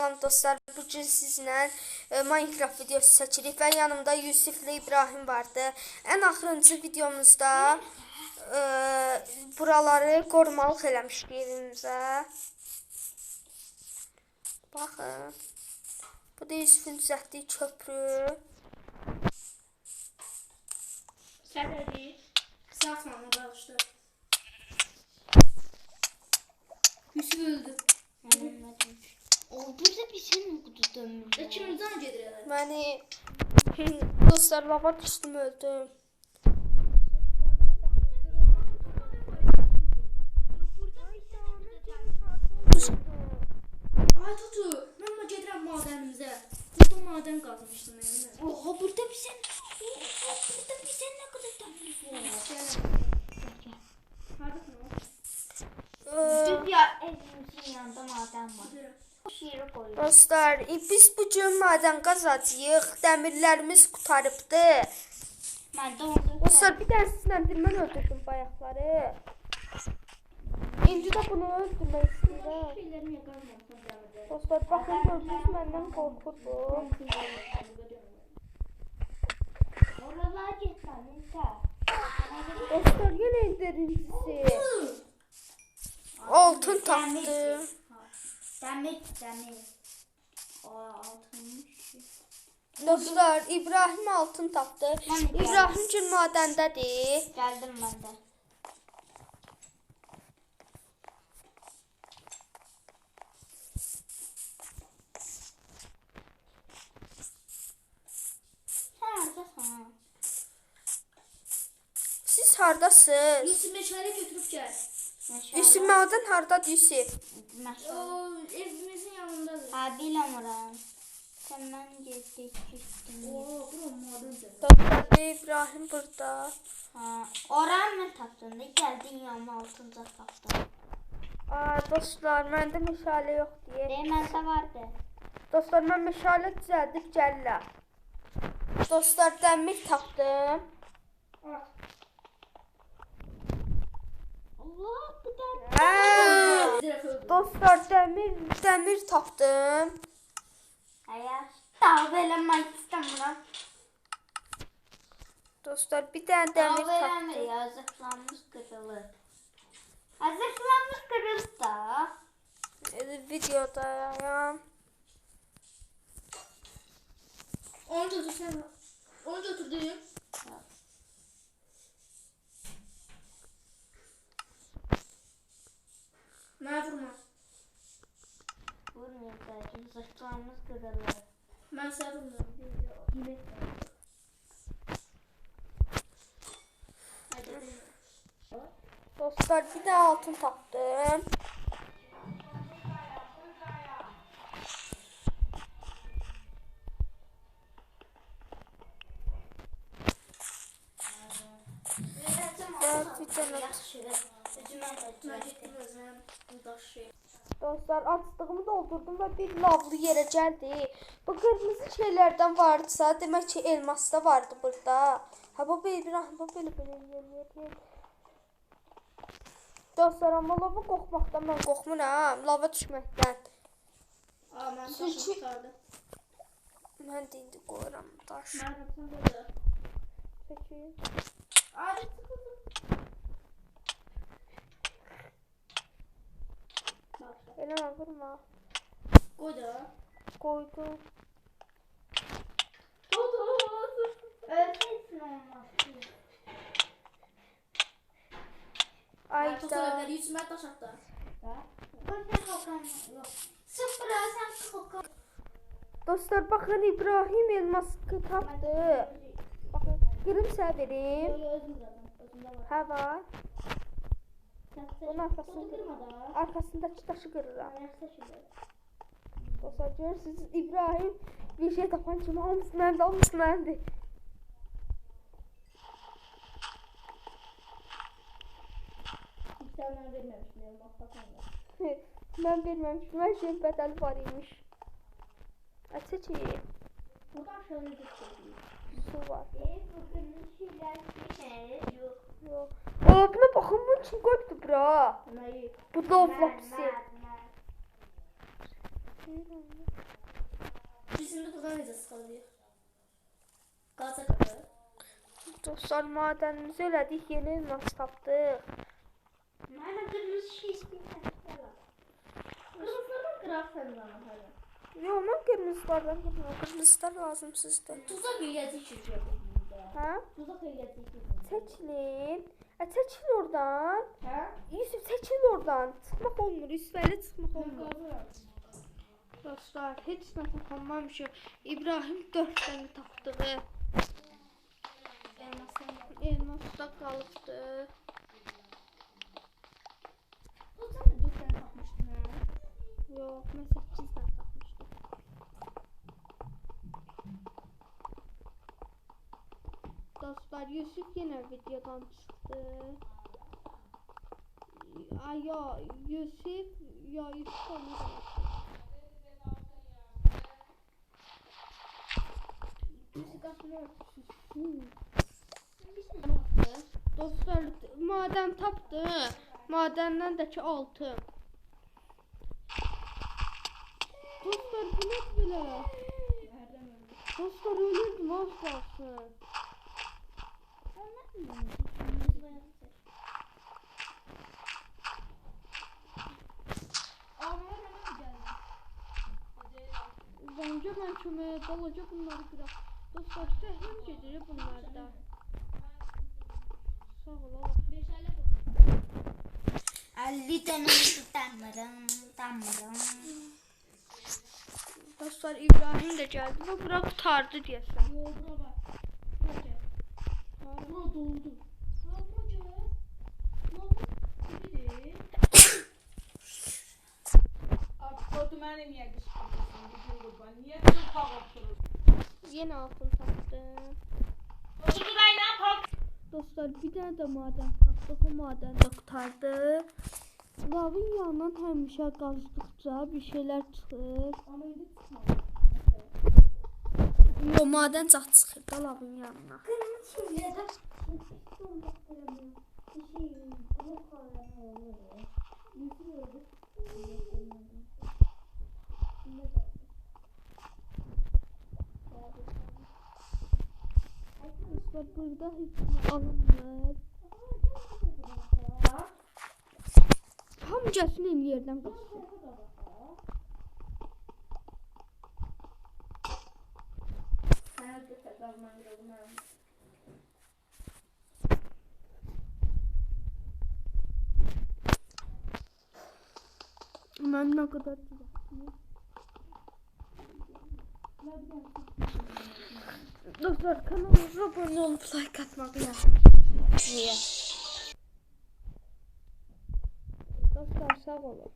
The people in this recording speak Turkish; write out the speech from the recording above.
Salam dostlar, bugün sizlə e, Minecraft videosu çəkirik və yanımda Yusif ilə İbrahim vardı. Ən axırıncı videomuzda e, buraları qorumalıq eləmişdik evimizə. Baxın. Bu da Yusifin düzəltdiyi köprü. Səbəbi qısaltmamı bağışla. Yusuf öldü. Oldu da bir şey mi okudu dönmüş? Və kimdən gedir elə? Məni dostlar lava düşdüm öldüm. Ay tutu, mən mə gedirəm madənimizə. Burada madən qazmışdım mən. Oha burada bir şey. Oha burada bir şey ne kadar tatlı var. Gəl. Hardasan o? E, Dur ya evimizin yanında maden var. Dostlar, biz bu gün madən qazacağıq. Dəmirlərimiz qutarıbdı. De orada Dostlar, bir dənə sinirləndirmən öldürdüm bayaqları. İndi də bunu öldürmək istəyirəm. Dostlar, baxın gördünüz məndən qorxur bu. Oralara gitmem. Neyse. Dostlar, yenə indirincisi. Altın tapdım. Demir, demir. O altınmış. Dostlar, İbrahim altın tapdı. Mən də İbrahim gün madəndədir. De. Sen neredesin? Siz hardasınız? Yusuf meşale götürüb gəl. Madən hardadır Yusuf? O Maşallah. evimizin yanındadır. Ha bilemem. Senden geçti küstüm. Oo, bura madən cəmi. Dostlar, İbrahim burada. Ha, oran mı taktın da geldin yanıma altıncı taktın. Aa, dostlar, məndə meşale yox deyə. Değmezse vardı. Dostlar, mən meşale düzəldib gəlirəm. Dostlar, dəmir tapdım. Ah, Allah bu öldü. dostlar, dəmir, dəmir tapdım. Hayır. Daha veremem istemiyorum. Dostlar, bir dənə Daha dəmir veremem tapdım. ya zırhlanmış kırılır. Zırhlanmış kırıldı da. Ee, Videodayam. Onu götür sen. Onu götürdüm. Mənə vurma. Vurmuyor belki zırhlanmış kırılır. Mən sənə vurmuram. Yemək var. Haydi. vurma. Dostlar, bir də altın tapdım. Gəl, bir dənə Də daş. Dostlar açdığımı doldurdum və bir lavlı yerə gəldi. Bu qırmızı şeylərdən vardısa, demək ki elmas da vardı burada. Ha bu bir bu belə belə yerlər. Dostlar, amma lava qorxmaqdan mən qorxmuram. Lava düşməkdən. Aa, mən içi- tutardım. Mən də indi qoyuram daş. Mən burada. Peki. Ay, sıkıldım. Eləmə vurma. Qoy da. Qoydum. Ölmesin olmaz. Ayda. Yüzüme taş attı. Dostlar baxın İbrahim elmas qırım sizə verim. Özümdə Özümdə var. Hə var. Bunun arkasını Bunu kırma da. Arkasındakı daşı qırıram. Ayakta şimdi. Dostlar görürsünüz İbrahim bir şey tapan kimi hamısı məndə, hamısı vermemişim. Elmas takanla. Mən verməmişim, hər şeyin bədəli var imiş. Açı ki, Buradan şöyle bir çekeyim. su var. Bugün şeyler bir şey yok. Yox. Aa, buna baxın, bunun kim qoyubdu bura? Neyi? Bu da Mer, lapsi. mer, mer. Biz şimdi necə çıxarıyıq? Qaza qədər. Dostlar madenimizi elədik, yeni elmas tapdıq. Mənə qırmızı şey istəyirəm. Qırmızıdan qıraq səndən hələ. Yo, mən qırmızılardan qırmızı, qırmızılar lazımsızdır. Tuzaq eləyəcək ki, Hə? Tuzaq eləyəcək ki. Çəkilin. Ə, çəkil oradan. Hə? Yusuf çəkil oradan. Çıxmaq olmur, Yusuf elə çıxmaq olmur. Dostlar, heç nə tapamamışıq. İbrahim 4 dənə tapdığı. Elmasda qalıbdı. O sən də dörd dənə tapmışdın, hə? Yox, mən 8 dənə tapmışdım. Dostlar, Yusuf yenə videodan çıxdı. Ay, ya, Yusuf, ya Yusuf Dostlar, maden tapdı. Madenden de ki altın. Dostlar, bu ne öldü. Dostlar, ölürdüm az mənə mi gəldi? Bence ben köməyə dalaca bunları qıraq. Dostlar, zəhləm gedir bunlarda. Sağ ol, Allah. Beşələ bu. 50 dənə tutamıram, tutamıram. Dostlar, İbrahim de geldi ve bura qutardı deyəsən. Yo, bura bax. Bura gəl. Bura doldu. Ha, bura gəl. Lan, biridir. Niyə qışqırırsan bu gün qurban? Niyə çılpaq oturur? Yine altın tapdım. Kodu ben ne yapaq? Dostlar bir tane de maden tapdık. O maden de qutardı. Lavın yanından həmişə qazdıqca bir şeyler çıxır. Amma indi çıxmadı. Yo, maden zat çıxır da lavın yanına. Qırmızı Dostlar burada heç nə alınmır. Hamıcasını indi yerdən qaçır. Sənə də təkrar mən gəldim. Mən nə qədər düzəltdim. Dostlar kanalımıza abone olup like atmayı unutmayın. Dostlar sağ olun.